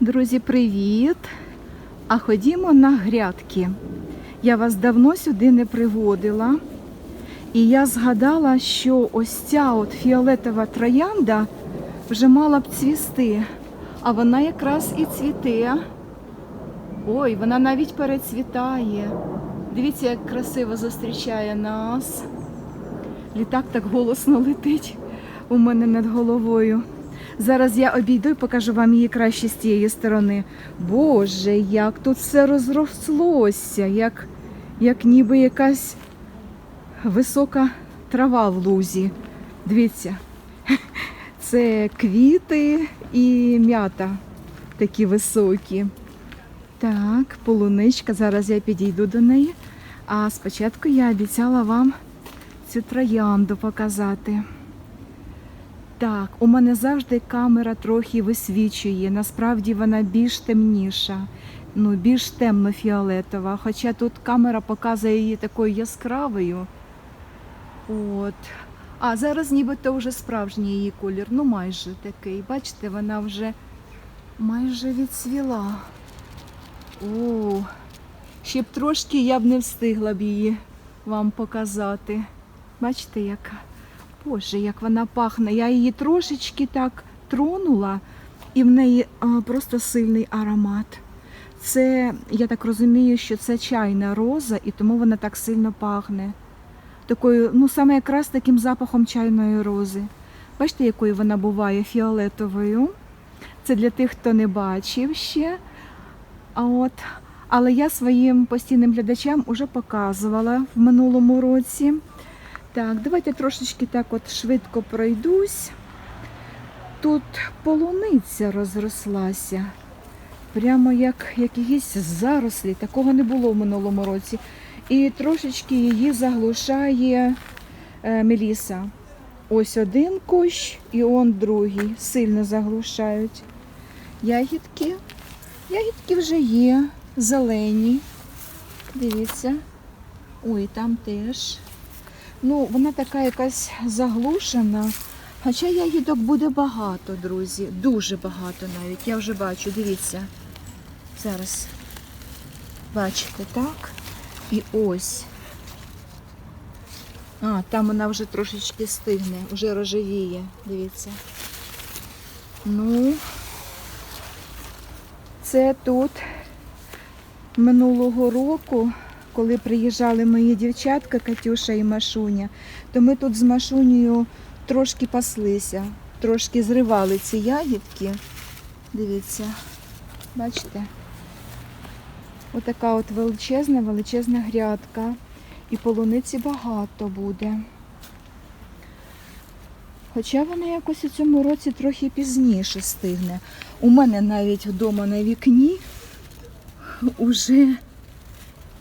Друзі, привіт! А ходімо на грядки. Я вас давно сюди не приводила. І я згадала, що ось ця от фіолетова троянда вже мала б цвісти. А вона якраз і цвіте. Ой, вона навіть перецвітає. Дивіться, як красиво зустрічає нас. Літак так голосно летить у мене над головою. Зараз я обійду і покажу вам її краще з тієї сторони. Боже, як тут все розрослося, як, як ніби якась висока трава в лузі. Дивіться, це квіти і м'ята такі високі. Так, полуничка, зараз я підійду до неї. А спочатку я обіцяла вам цю троянду показати. Так, у мене завжди камера трохи висвічує. Насправді вона більш темніша, ну більш темно-фіолетова. Хоча тут камера показує її такою яскравою. От. А зараз нібито вже справжній її колір, ну майже такий. Бачите, вона вже майже відцвіла. О, ще б трошки я б не встигла б її вам показати. Бачите, яка? Боже, як вона пахне. Я її трошечки так тронула, і в неї просто сильний аромат. Це, я так розумію, що це чайна роза, і тому вона так сильно пахне. Такою, ну саме якраз таким запахом чайної рози. Бачите, якою вона буває фіолетовою. Це для тих, хто не бачив ще. А от, але я своїм постійним глядачам уже показувала в минулому році. Так, давайте трошечки так от швидко пройдусь. Тут полуниця розрослася. Прямо як якісь зарослі. Такого не було в минулому році. І трошечки її заглушає е, Меліса. Ось один кущ і он другий. Сильно заглушають. Ягідки. Ягідки вже є, зелені. Дивіться. Ой, там теж. Ну, вона така якась заглушена. Хоча ягідок буде багато, друзі. Дуже багато навіть. Я вже бачу, дивіться. Зараз. Бачите, так? І ось. А, там вона вже трошечки стигне, вже рожевіє. Дивіться. Ну, це тут минулого року, коли приїжджали мої дівчатка Катюша і Машуня, то ми тут з Машунею трошки паслися, трошки зривали ці ягідки. Дивіться, бачите? Отака от величезна, величезна грядка. І полуниці багато буде. Хоча вона якось у цьому році трохи пізніше стигне. У мене навіть вдома на вікні уже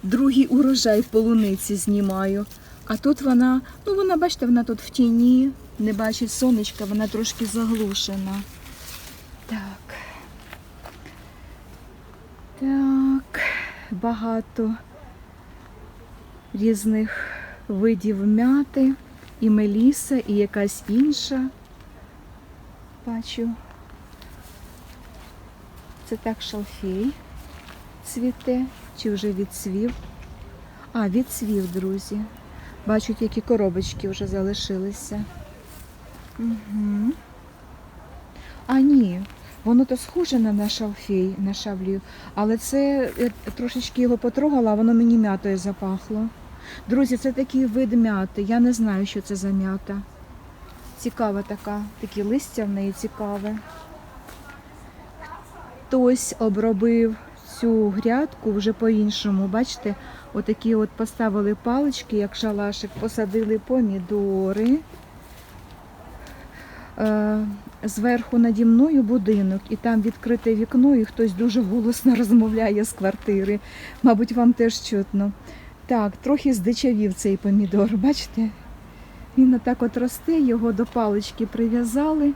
другий урожай полуниці знімаю. А тут вона, ну вона, бачите, вона тут в тіні, не бачить сонечка, вона трошки заглушена. Так. Так, багато різних видів м'яти, і меліса, і якась інша. Бачу. Це так шалфей цвіте, чи вже відцвів. А, відцвів, друзі. Бачу, які коробочки вже залишилися. Угу. А, ні, воно то схоже на наш шалфей, на шавлію, але це я трошечки його потрогала, а воно мені м'ятою запахло. Друзі, це такий вид м'яти. Я не знаю, що це за м'ята. Цікава така, такі листя в неї цікаве. Хтось обробив цю грядку вже по-іншому. Бачите, отакі от поставили палички, як шалашик, посадили помідори. Е, Зверху наді мною будинок, і там відкрите вікно, і хтось дуже голосно розмовляє з квартири. Мабуть, вам теж чутно. Так, трохи здичавів цей помідор, бачите? Він отак от росте, його до палички прив'язали,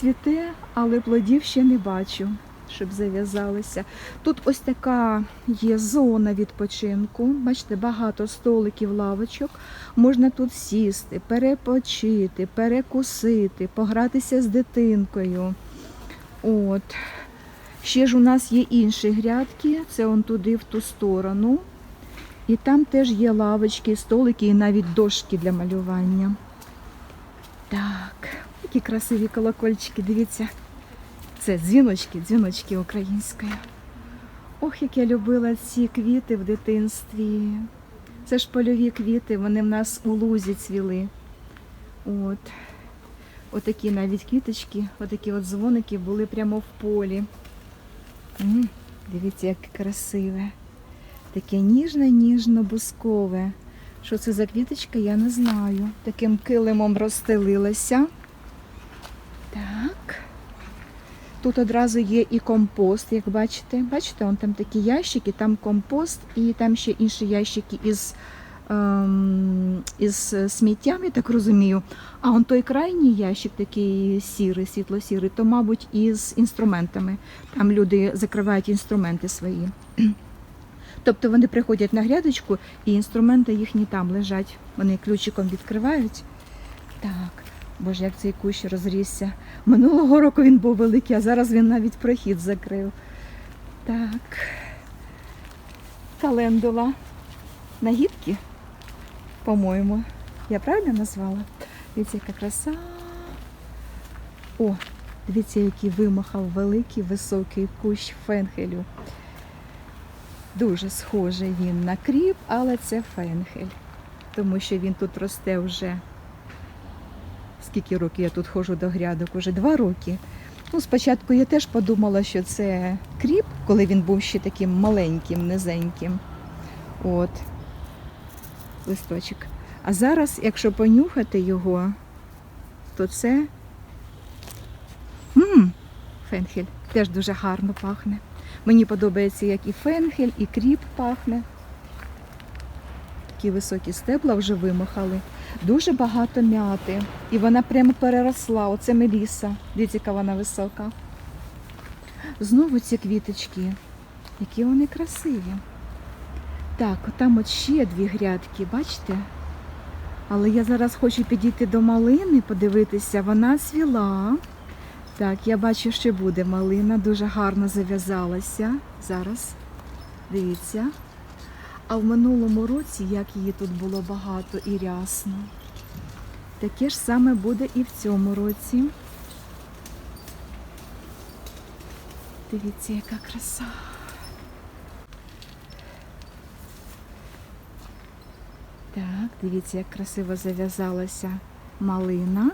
цвіте, але плодів ще не бачу, щоб зав'язалися. Тут ось така є зона відпочинку. Бачите, багато столиків, лавочок. Можна тут сісти, перепочити, перекусити, погратися з дитинкою. От. Ще ж у нас є інші грядки, це он туди, в ту сторону. І там теж є лавочки, столики і навіть дошки для малювання. Так, які красиві колокольчики, дивіться. Це дзвіночки, дзвіночки українською. Ох, як я любила ці квіти в дитинстві. Це ж польові квіти, вони в нас у лузі цвіли. От. Отакі навіть квіточки, отакі от дзвоники були прямо в полі. М, Дивіться, як красиве. Таке ніжне, ніжно-бускове. Що це за квіточка, я не знаю. Таким килимом розстелилася. Так. Тут одразу є і компост, як бачите. Бачите, он там такі ящики, там компост, і там ще інші ящики із, ем, із сміттям, я так розумію. А он той крайній ящик, такий сірий, світло-сірий, то, мабуть, із інструментами. Там люди закривають інструменти свої. Тобто вони приходять на грядочку, і інструменти їхні там лежать. Вони ключиком відкривають. Так, боже, як цей кущ розрісся. Минулого року він був великий, а зараз він навіть прохід закрив. Так. Календула. Нагідки, по-моєму. Я правильно назвала? Дивіться, яка краса. О, дивіться, який вимахав великий високий кущ фенхелю. Дуже схожий він на кріп, але це фенхель. Тому що він тут росте вже. Скільки років я тут ходжу до грядок? Уже два роки. Ну, спочатку я теж подумала, що це кріп, коли він був ще таким маленьким, низеньким. От. Листочок. А зараз, якщо понюхати його, то це м фенхель. Теж дуже гарно пахне. Мені подобається, як і фенхель, і кріп пахне. Такі високі стебла вже вимахали. Дуже багато м'яти. І вона прямо переросла. Оце меліса. Дивіться, яка вона висока. Знову ці квіточки. Які вони красиві. Так, там от ще дві грядки, бачите? Але я зараз хочу підійти до малини, подивитися, вона цвіла. Так, я бачу, що буде малина, дуже гарно зав'язалася. Зараз. Дивіться. А в минулому році, як її тут було багато і рясно, таке ж саме буде і в цьому році. Дивіться, яка краса. Так, дивіться, як красиво зав'язалася малина.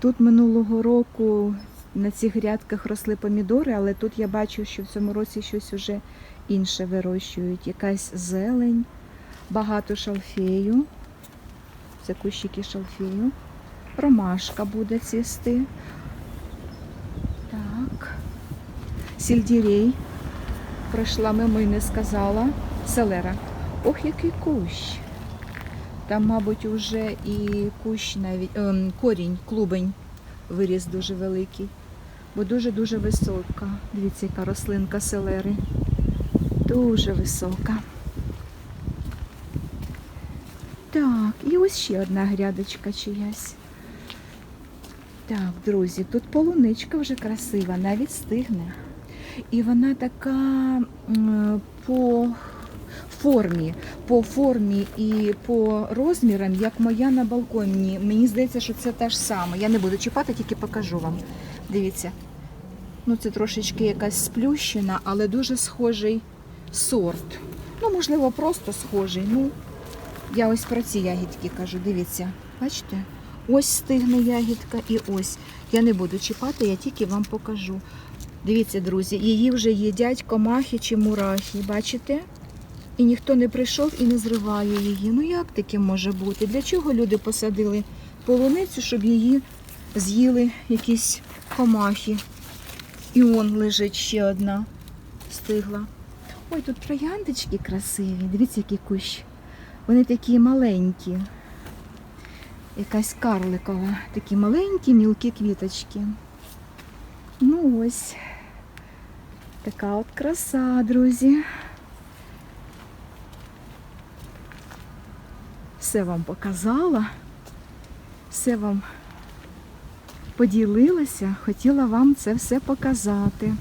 Тут минулого року на цих грядках росли помідори, але тут я бачу, що в цьому році щось уже інше вирощують. Якась зелень, багато шалфею. Це кущики шалфею. Ромашка буде цвісти. Так. Сільдірей. Пройшла мимо і не сказала. Селера. Ох, який кущ. Там, мабуть, уже і кущ навіть ем, корінь, клубень виріс дуже великий, бо дуже-дуже висока. Дивіться, яка рослинка селери. Дуже висока. Так, і ось ще одна грядочка чиясь. Так, друзі, тут полуничка вже красива, навіть стигне. І вона така по формі, по формі і по розмірам, як моя на балконі. Мені здається, що це те ж саме. Я не буду чіпати, тільки покажу вам. Дивіться. Ну, це трошечки якась сплющена, але дуже схожий сорт. Ну, можливо, просто схожий. Ну, я ось про ці ягідки кажу. Дивіться, бачите? Ось стигне ягідка і ось. Я не буду чіпати, я тільки вам покажу. Дивіться, друзі, її вже їдять комахи чи мурахи. Бачите? І ніхто не прийшов і не зриває її. Ну як таке може бути? Для чого люди посадили полуницю, щоб її з'їли якісь комахи? І он лежить ще одна стигла. Ой, тут трояндочки красиві. Дивіться, який кущ. Вони такі маленькі. Якась карликова. Такі маленькі мілкі квіточки. Ну ось. Така от краса, друзі. Все вам показала, все вам поділилася, хотіла вам це все показати.